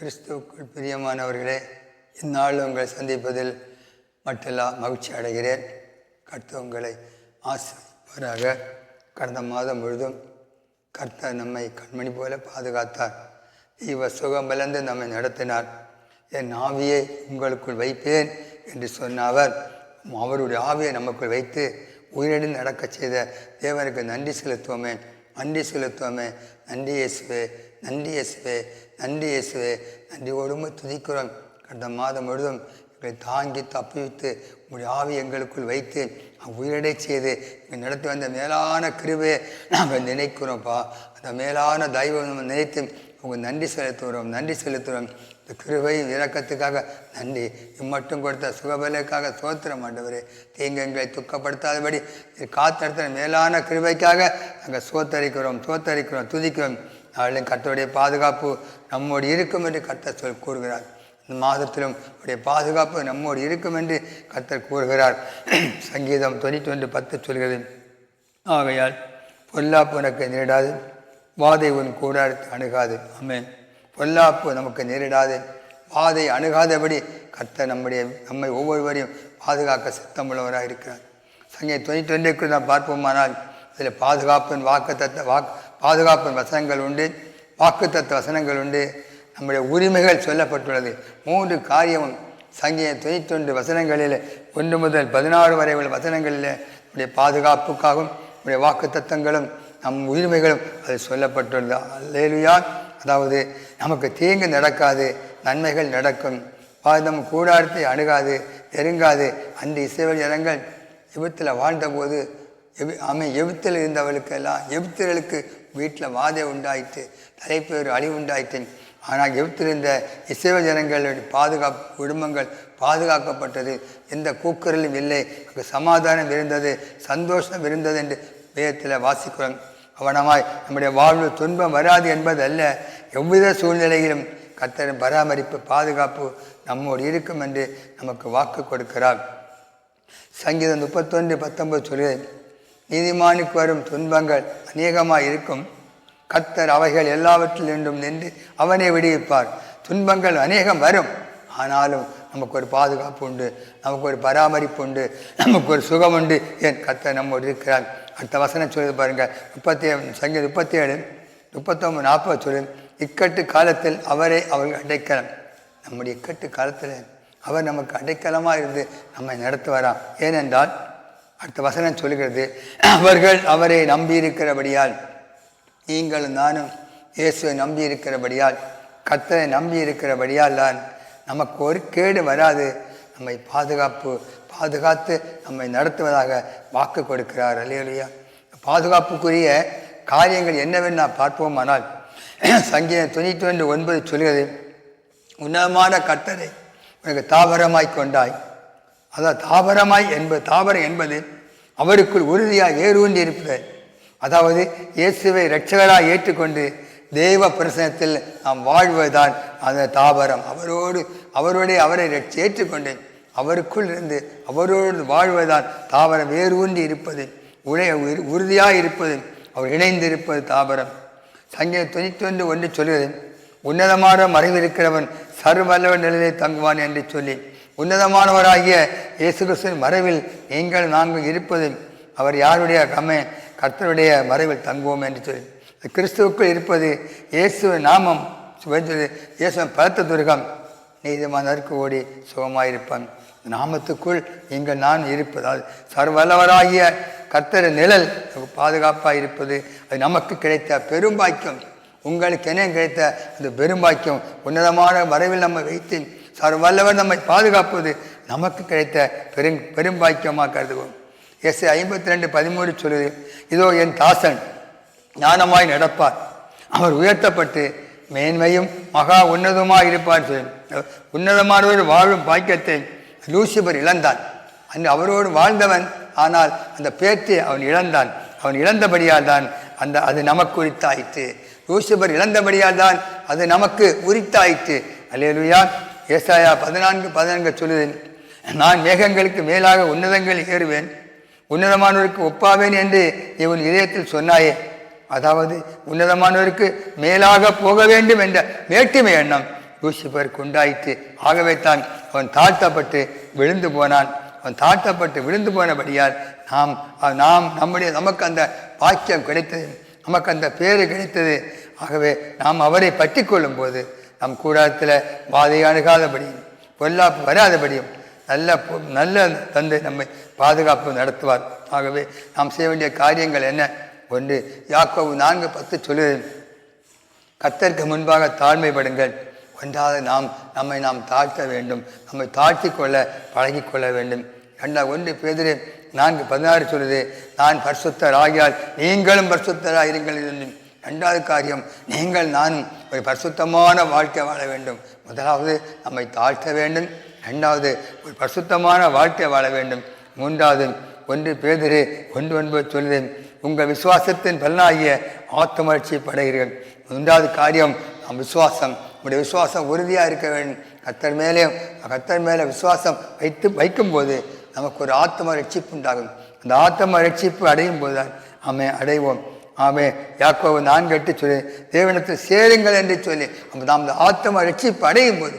கிறிஸ்துவுக்குள் பிரியமானவர்களே இந்நாள் உங்களை சந்திப்பதில் மட்டெல்லாம் மகிழ்ச்சி அடைகிறேன். கர்த்த உங்களை ஆசிர்வராக கடந்த மாதம் முழுதும் கர்த்தர் நம்மை கண்மணி போல பாதுகாத்தார். தெய்வ சுகமிழந்து நம்மை நடத்தினார். என் ஆவியை உங்களுக்குள் வைப்பேன் என்று சொன்ன அவர் அவருடைய ஆவியை நமக்குள் வைத்து உயிரிழந்து நடக்கச் செய்த தேவனுக்கு நன்றி செலுத்துவோமே. நன்றி செலுத்துவோமே. நன்றி இயேசுவே நன்றி இயேசுவே நன்றி இயேசுவே. நன்றியோடுமே துதிக்கிறோம். கடந்த மாதம் முழுதும் எங்களை தாங்கி தப்பிவித்து உங்களுடைய ஆவி எங்களுக்குள் வைத்து உயிரடை செய்து எங்கள் நடத்தி வந்த மேலான கிருவே நாங்கள் நினைக்கிறோம்ப்பா. அந்த மேலான தெய்வம் நம்ம நினைத்து உங்கள் நன்றி செலுத்துகிறோம் நன்றி செலுத்துகிறோம். இந்த கிருபையும் இறக்கத்துக்காக நன்றி. இம்மட்டும் கொடுத்த சுகபலுக்காக சோத்திரம் ஆண்டவரே. தீங்கு எங்களை துக்கப்படுத்தாதபடி காத்தடுத்த மேலான கிருபைக்காக நாங்கள் சோத்தரிக்கிறோம் சோத்தரிக்கிறோம் துதிக்கிறோம். நாளிலும் கத்தருடைய பாதுகாப்பு நம்மோடு இருக்கும் என்று கர்த்தர் சொல் கூறுகிறார். இந்த மாதத்திலும் உடைய பாதுகாப்பு நம்மோடு இருக்கும் என்று கர்த்தர் கூறுகிறார். சங்கீதம் தொண்ணூற்றி ஒன்று பத்து சொல்கிறது. ஆகையால் பொல்லாப்பு உனக்கு நேரிடாது வாதை உன் கூடாரத்தை அணுகாது. ஆமென். பொல்லாப்பு நமக்கு நேரிடாது. வாதை அணுகாதபடி கத்த நம்முடைய நம்மை ஒவ்வொருவரையும் பாதுகாக்க சித்தமுள்ளவராக இருக்கிறார். சங்கே தொண்ணூற்றி ஒன்றுக்கு நாம் பார்ப்போமானால் இதில் பாதுகாப்பின் வாக்கு தத்த வாக் பாதுகாப்பின் வசனங்கள் உண்டு. வாக்கு தத்த வசனங்கள் உண்டு. நம்முடைய உரிமைகள் சொல்லப்பட்டுள்ளது. மூன்று காரியமும் சங்கிய தொண்ணூற்றி வசனங்களில் ஒன்று முதல் பதினாறு வரை உள்ள வசனங்களில் நம்முடைய பாதுகாப்புக்காகவும் நம்முடைய வாக்கு தத்தங்களும் நம் உரிமைகளும் அது சொல்லப்பட்டுள்ளது. அல்லேலுயா. அதாவது நமக்கு தீங்கு நடக்காது நன்மைகள் நடக்கும். பாதம் கூடாரத்தை அணுகாது நெருங்காது. அந்த இசைவல் ஜனங்கள் எபத்தில் வாழ்ந்தபோது எவி அமை எவித்தில் இருந்தவளுக்கெல்லாம் எவித்தர்களுக்கு வீட்டில் வாதை உண்டாயிற்று தலைப்பேர் அழிவு உண்டாயிற்று. ஆனால் எவித்தில் இருந்த இசைவ ஜனங்களுடைய பாதுகாப்பு குடும்பங்கள் பாதுகாக்கப்பட்டது. எந்த கூக்குரலும் இல்லை. அங்கு சமாதானம் இருந்தது சந்தோஷம் இருந்தது என்று வேதத்தில் வாசிக்கிறோம். கவனமாய் நம்முடைய வாழ்வு துன்பம் வராது என்பதல்ல. எவ்வித சூழ்நிலையிலும் கத்தரின் பராமரிப்பு பாதுகாப்பு நம்மோடு இருக்கும் என்று நமக்கு வாக்கு கொடுக்கிறார். சங்கீதம் முப்பத்தொன்று பத்தொன்பது சொல்கிறது நீதிமானுக்கு வரும் துன்பங்கள் அநேகமாக இருக்கும். கத்தர் அவைகள் எல்லாவற்றிலிருந்தும் நின்று அவனை விடுவிப்பார். துன்பங்கள் அநேகம் வரும். ஆனாலும் நமக்கு ஒரு பாதுகாப்பு உண்டு நமக்கு ஒரு பராமரிப்பு உண்டு நமக்கு ஒரு சுகம் உண்டு ஏன் கத்தர் நம்மோடு இருக்கிறார். அடுத்த வசனம் சொல்லுது பாருங்கள் முப்பத்தி சங்க முப்பத்தி ஏழு முப்பத்தொம்பது நாற்பது சொல்லு இக்கட்டு காலத்தில் அவரே அவர்கள் அடைக்கலம். நம்முடைய இக்கட்டு காலத்தில் அவர் நமக்கு அடைக்கலமாக இருந்து நம்மை நடத்துவாராம் ஏனென்றால் அடுத்த வசனம் சொல்கிறது அவர்கள் அவரை நம்பியிருக்கிறபடியால் நீங்களும் நானும் இயேசுவை நம்பி இருக்கிறபடியால் கத்தரை நம்பி தான் நமக்கு ஒரு கேடு வராது. நம்மை பாதுகாப்பு பாதுகாத்து நம்மை நடத்துவதாக வாக்கு கொடுக்கிறார். அல்லையா பாதுகாப்புக்குரிய காரியங்கள் என்னவென்று நான் பார்ப்போமானால் சங்கீதம் தொண்ணூற்றி ஒன்று ஒன்பது சொல்கிறது உன்னதமான கட்டளை உனக்கு தாவரமாய் கொண்டாய். அதான் தாவரமாய் என்பது தாவரம் என்பது அவருக்குள் உறுதியாக வேரூன்றி இருப்பது அதாவது இயேசுவை இரட்சகராக ஏற்றுக்கொண்டு தேவ பிரசனத்தில் நாம் வாழ்வதுதான் அந்த தாவரம் அவரோடு அவருடைய அவரை ஏற்றுக்கொண்டேன். அவருக்குள் இருந்து அவரோடு வாழ்வதுதான் தாவரம் வேரூன்றி இருப்பது உடைய உறுதியாக இருப்பது அவர் இணைந்து இருப்பது தாவரம். சங்கே தொண்ணூற்றி ஒன்று ஒன்று சொல்கிறது உன்னதமான மறைவிருக்கிறவன் சர்வல்லவன் நிலையை தங்குவான் என்று சொல்லி உன்னதமானவராகிய இயேசு கிறிஸ்துவின் மறைவில் நீங்கள் நாங்கள் இருப்பது அவர் யாருடைய கமை கர்த்தருடைய மறைவில் தங்குவோம் என்று சொல்லி கிறிஸ்துவுக்குள் இருப்பது இயேசு நாமம் இயேசு பலத்த துர்கம் நீதிமானருக்கு ஓடி சுகமாயிருப்பான். நாமத்துக்குள் எங்கள் நான் இருப்பதால் சர்வல்லவராகிய கர்த்தர நிழல் பாதுகாப்பாக இருப்பது அது நமக்கு கிடைத்த பெரும்பாக்கியம் உங்களுக்கு என்ன கிடைத்த? அந்த பெரும்பாக்கியம் உன்னதமான வரைவில் நம்ம வைத்து சர்வல்லவர் நம்மை பாதுகாப்பது நமக்கு கிடைத்த பெரும் பெரும்பாக்கியமாக கருதுவோம். எஸ் ஐம்பத்தி ரெண்டு பதிமூணு சொல்லுது இதோ என் தாசன் ஞானமாய் நடப்பார். அவர் உயர்த்தப்பட்டு மேன்மையும் மகா உன்னதமாக இருப்பார் சொல்லி உன்னதமானவர் வாழும் பாக்கியத்தை லூசிபர் இழந்தான் அன்று அவரோடு வாழ்ந்தவன் ஆனால் அந்த பேத்தை அவன் இழந்தான். அவன் இழந்தபடியால் தான் அந்த அது நமக்கு உரித்தாயிற்று. லூசிபர் இழந்தபடியால் தான் அது நமக்கு உரித்தாயிற்று. அல்லேலுயா. ஏசாயா பதினான்கு பதினான்கு சொல்லுது நான் மேகங்களுக்கு மேலாக உன்னதங்கள் ஏறுவேன். உன்னதமானவருக்கு ஒப்பாவேன் என்று இவன் இதயத்தில் சொன்னாயே. அதாவது உன்னதமானவருக்கு மேலாக போக வேண்டும் என்ற வேற்றுமை எண்ணம் லூசிபருக்கு உண்டாயிற்று ஆகவே தான் அவன் தாழ்த்தப்பட்டு விழுந்து போனான். அவன் தாழ்த்தப்பட்டு விழுந்து போனபடியால் நாம் நாம் நம்முடைய நமக்கு அந்த பாக்கியம் கிடைத்தது. நமக்கு அந்த பேரு கிடைத்தது. ஆகவே நாம் அவரை பற்றி கொள்ளும்போது நம் கூடாரத்தில் பாதை அணுகாதபடியும் பொல்லாப்பு வராதபடியும் நல்ல பொ- நல்ல தந்தை நம்மை பாதுகாப்பு நடத்துவார். ஆகவே நாம் செய்ய வேண்டிய காரியங்கள் என்ன? ஒன்று யாக்கோவு நான்கு பத்து சொல்லுது கத்தருக்கு முன்பாக தாழ்மைப்படுங்கள். ஒன்றாவது நாம் நம்மை நாம் தாழ்த்த வேண்டும் நம்மை தாழ்த்தி கொள்ள பழகி கொள்ள வேண்டும். ரெண்டா ஒன்று பேதிரு நான்கு பதினாறு சொல்லுது நான் பரிசுத்தர் ஆகியால் நீங்களும் பரிசுத்தராக இருங்கள் என்றும் ரெண்டாவது காரியம் நீங்கள் நானும் ஒரு பரிசுத்தமான வாழ்க்கை வாழ வேண்டும். முதலாவது நம்மை தாழ்த்த வேண்டும். ரெண்டாவது ஒரு பரிசுத்தமான வாழ்க்கை வாழ வேண்டும். மூன்றாவது ஒன்று பேதிரு ஒன்று ஒன்பது சொல்லுது உங்கள் விசுவாசத்தின் பலனாகிய ஆத்மரட்சி படைகிறீர்கள். மூன்றாவது காரியம் நம் விசுவாசம் உங்களுடைய விசுவாசம் உறுதியாக இருக்க வேண்டும் கத்தர் மேலே கத்தர் மேலே விசுவாசம் வைத்து வைக்கும்போது நமக்கு ஒரு ஆத்ம ரட்சிப்பு உண்டாகும். அந்த ஆத்ம ரட்சிப்பு அடையும் போது தான் ஆமே அடைவோம். ஆமே யாக்கோ நான் கட்டி சொல்லி தேவனத்தில் சேருங்கள் என்று சொல்லி அப்போ நாம் அந்த ஆத்ம ரட்சிப்பு அடையும் போது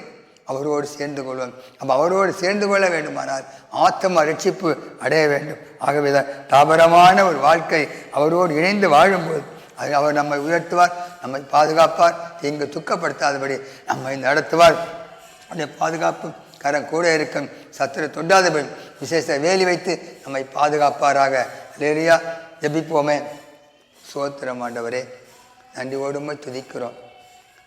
அவரோடு சேர்ந்து கொள்வோம். அப்போ அவரோடு சேர்ந்து கொள்ள வேண்டுமானால் ஆத்தம ரட்சிப்பு அடைய வேண்டும். ஆகவே தான் தாபரமான ஒரு வாழ்க்கை அவரோடு இணைந்து வாழும்போது அது அவர் நம்மை உயர்த்துவார் நம்மை பாதுகாப்பார் தீங்கு துக்கப்படுத்தாதபடி நம்மை நடத்துவார். அவருடைய பாதுகாப்பு கரம் கூட இருக்கும். சத்துரு தொண்டாதபடி விசேஷ வேலி வைத்து நம்மை பாதுகாப்பாராக. லேரியா ஜெபிப்போமே. சோத்திரம் ஆண்டவரே நன்றி ஓடுமை துதிக்கிறோம்.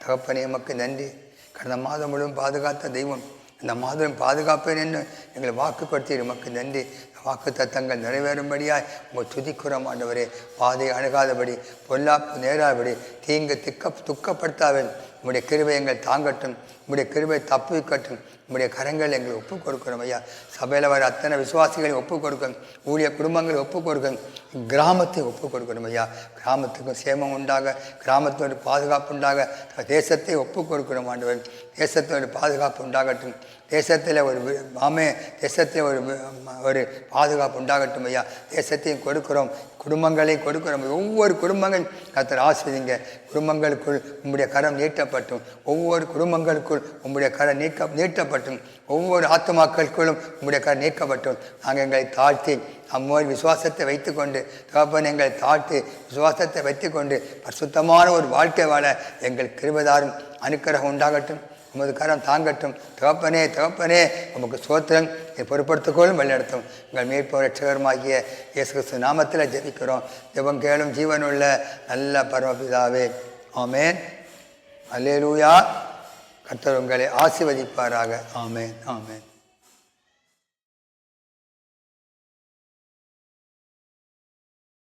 தகப்பனே எமக்கு நன்றி. கடந்த மாதம் முழுவதும் பாதுகாத்த தெய்வம் இந்த மாதம் பாதுகாப்பேன் என்று எங்களை வாக்கு கொடுத்தீர் நன்றி. வாக்கு தத்தங்கள் நிறைவேறும்படியாய் உங்கள் துதிக்கிறோம் ஆண்டவரே. பாதை அணுகாதபடி பொல்லாப்பு நேராதபடி தீங்கு திக்க துக்கப்படுத்தாவேன் உங்களுடைய கிருபை எங்கள் தாங்கட்டும் உங்களுடைய கிருபை தப்புவிக்கட்டும். உங்களுடைய கரங்கள் எங்களை ஒப்புக் கொடுக்கிறோம் ஐயா. சபையில் வர அத்தனை விசுவாசிகளை ஒப்புக் கொடுக்கணும். ஊழிய குடும்பங்களை ஒப்புக் கொடுக்கணும். கிராமத்தை ஒப்புக் கொடுக்கணும் ஐயா. கிராமத்துக்கும் சேமம் உண்டாக கிராமத்தோட பாதுகாப்பு உண்டாக தேசத்தை ஒப்புக் கொடுக்கிறோம் ஆண்டவர். தேசத்தோட பாதுகாப்பு உண்டாகட்டும். தேசத்தில் ஒரு மாமே தேசத்தில் ஒரு ஒரு பாதுகாப்பு உண்டாகட்டும் ஐயா. தேசத்தையும் கொடுக்கிறோம். குடும்பங்களையும் கொடுக்கிறோம். ஒவ்வொரு குடும்பங்கள் கத்தர் ஆசிரியங்க குடும்பங்களுக்குள் உங்களுடைய கரம் நீட்டப்பட்டும். ஒவ்வொரு குடும்பங்களுக்குள் உங்களுடைய கரம் நீக்க நீட்டப்பட்டும் ஒவ்வொரு ஆத்மாக்களுக்குள்ளும் உங்களுடைய கரம் நீக்கப்பட்டும். நாங்கள் எங்களை தாழ்த்தி அம்மோர் விசுவாசத்தை வைத்துக்கொண்டு தகப்பன் எங்களை தாழ்த்தி விசுவாசத்தை வைத்துக்கொண்டு பரிசுத்தமான ஒரு வாழ்க்கை வாழ எங்கள் கிருபதாரும் அனுக்கிரகம் உண்டாகட்டும். உமது கரம் தாங்கட்டும். தகப்பனே தகப்பனே உமக்கு சோத்திரம் இதை பொறுப்படுத்திக்கொள்ளும் வழிநடத்தும். எங்கள் மீட்பு ரட்சகரமாகிய இயேசு கிறிஸ்து நாமத்தில் ஜெபிக்கிறோம். ஜெபம் கேளும் ஜீவனுள்ள நல்ல பரமபிதாவே. ஆமேன். அல்லேலூயா. கத்தர் உங்களை ஆசிர்வதிப்பாராக. ஆமேன் ஆமேன்.